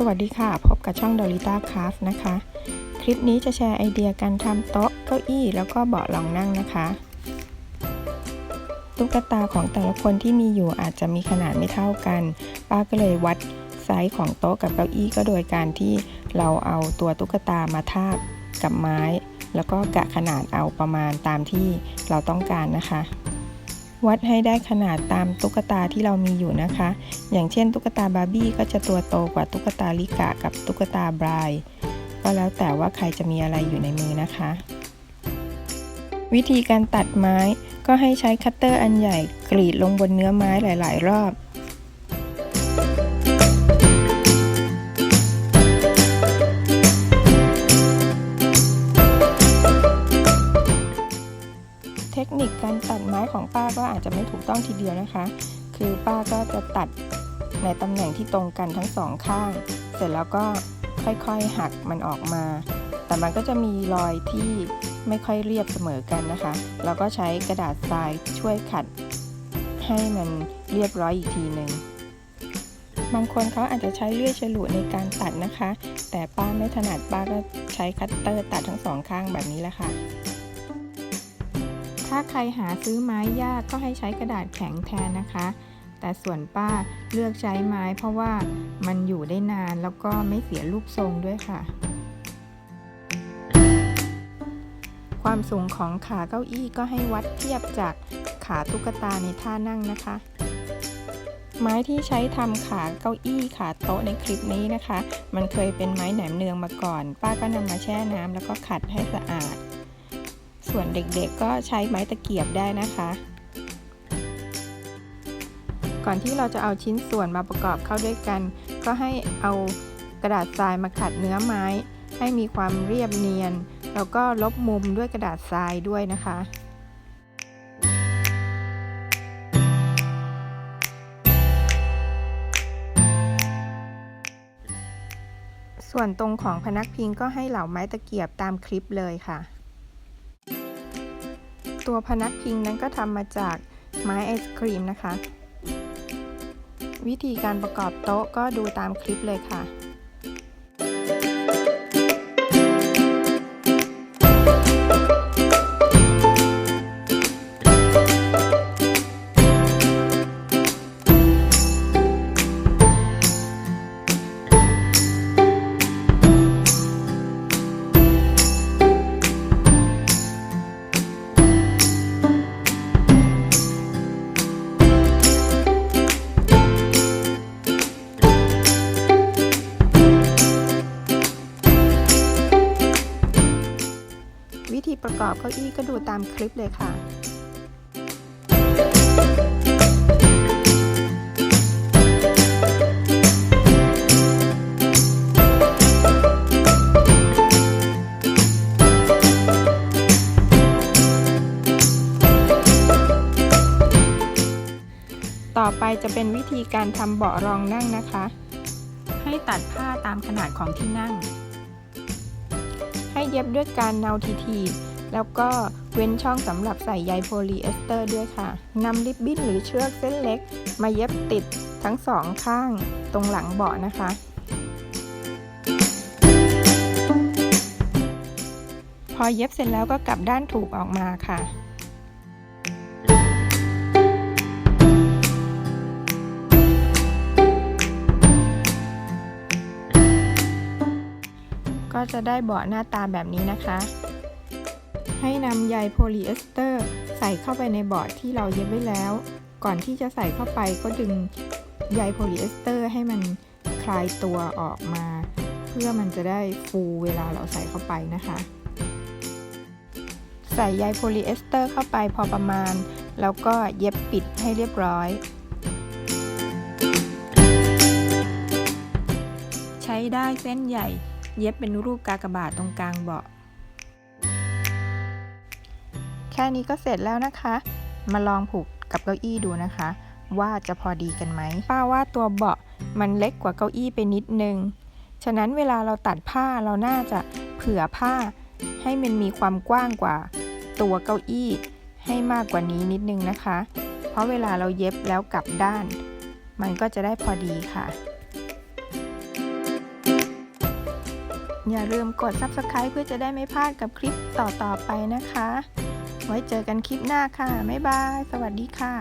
สวัสดีค่ะ พบกับช่อง Dorita Craft นะคะ คลิปนี้จะแชร์ไอเดียการทำโต๊ะเก้าอี้แล้วก็เบาะรองนั่งนะคะ ตุ๊กตาของแต่ละคนที่มีอยู่อาจจะมีขนาดไม่เท่ากัน ป้าก็เลยวัดไซส์ของโต๊ะกับเก้าอี้ก็โดยการที่เราเอาตัวตุ๊กตามาทาบกับไม้ แล้วก็กะขนาดเอาประมาณตามที่เราต้องการนะคะ วัดให้ได้ขนาดตามตุ๊กตาที่เรามีอยู่นะคะ อย่างเช่น ตุ๊กตาบาร์บี้ก็จะตัวโตกว่าตุ๊กตาลิกะกับตุ๊กตาบรายก็แล้วแต่ว่าใครจะมีอะไรอยู่ในมือนะคะ วิธีการตัดไม้ก็ให้ใช้คัตเตอร์อันใหญ่กรีดลงบนเนื้อไม้หลาย ๆ รอบ ก็อาจจะไม่ถูกต้องทีเดียวนะคะ คือป้าก็จะตัดในตำแหน่งที่ตรงกันทั้งสองข้าง เสร็จแล้วก็ค่อยๆหักมันออกมา แต่มันก็จะมีรอยที่ไม่ค่อยเรียบเสมอกันนะคะแล้วก็ใช้กระดาษทรายช่วยขัด ให้มันเรียบร้อยอีกทีหนึ่งบางคนเขาอาจจะใช้เลื่อยฉลุในการตัดนะคะ แต่ป้าไม่ถนัดป้าก็ใช้คัตเตอร์ตัดทั้งสองข้างแบบนี้แหละค่ะ ถ้าใครหาซื้อไม้ยากก็ให้ใช้กระดาษแข็งแทนนะคะ แต่ส่วนป้าเลือกใช้ไม้เพราะว่ามันอยู่ได้นานแล้วก็ไม่เสียรูปทรงด้วยค่ะ ความสูงของขาเก้าอี้ก็ให้วัดเทียบจากขาตุ๊กตาในท่านั่งนะคะ ไม้ที่ใช้ทำขาเก้าอี้ขาโต๊ะในคลิปนี้นะคะ มันเคยเป็นไม้แหนมเนืองมาก่อน ป้าก็นำมาแช่น้ำแล้วก็ขัดให้สะอาด ส่วนเด็กๆก็ใช้ไม้ตะเกียบได้นะคะ ก่อนที่เราจะเอาชิ้นส่วนมาประกอบเข้าด้วยกัน ก็ให้เอากระดาษทรายมาขัดเนื้อไม้ ให้มีความเรียบเนียน แล้วก็ลบมุมด้วยกระดาษทรายด้วยนะคะส่วนตรงของพนักพิงก็ให้เหล่าไม้ตะเกียบตามคลิปเลยค่ะ ตัวพนักพิงนั้นก็ทำมาจากไม้ไอศครีมนะคะ วิธีการประกอบโต๊ะก็ดูตามคลิปเลยค่ะ วิธีประกอบเก้าอี้ก็ดูตามคลิปเลยค่ะต่อไปจะเป็นวิธีการทำเบาะรองนั่งนะคะ ให้ตัดผ้าตามขนาดของที่นั่ง เย็บด้วยการเนาทีๆแล้วก็เว้นช่องสำหรับใส่ใยโพลีเอสเตอร์ด้วยค่ะนำริบบิ้นหรือเชือกเส้นเล็ก มาเย็บติดทั้งสองข้างตรงหลังเบาะนะคะพอเย็บเสร็จแล้วก็กลับด้านถูกออกมาค่ะ ก็จะได้เบาะหน้าตาแบบนี้นะคะ ให้นำใยโพลีเอสเตอร์ใส่เข้าไปในเบาะที่เราเย็บไว้แล้ว ก่อนที่จะใส่เข้าไปก็ดึงใยโพลีเอสเตอร์ให้มันคลายตัวออกมา เพื่อมันจะได้ฟูเวลาเราใส่เข้าไปนะคะ ใส่ใยโพลีเอสเตอร์เข้าไปพอประมาณ แล้วก็เย็บปิดให้เรียบร้อย ใช้ได้เส้นใหญ่ เย็บเป็นรูปกากบาทตรงกลางเบาะ แค่นี้ก็เสร็จแล้วนะคะ มาลองผูกกับเก้าอี้ดูนะคะ ว่าจะพอดีกันไหมป้าว่าตัวเบาะมันเล็กกว่าเก้าอี้ไปนิดนึง ฉะนั้นเวลาเราตัดผ้าเราน่าจะเผื่อผ้า ให้มันมีความกว้างกว่า ตัวเก้าอี้ให้มากกว่านี้นิดนึงนะคะ เพราะเวลาเราเย็บแล้วกลับด้าน มันก็จะได้พอดีค่ะ อย่าลืมกด Subscribe เพื่อจะได้ไม่พลาดกับคลิปต่อๆไปนะคะ ไว้เจอกันคลิปหน้าค่ะ บ๊ายบาย สวัสดีค่ะ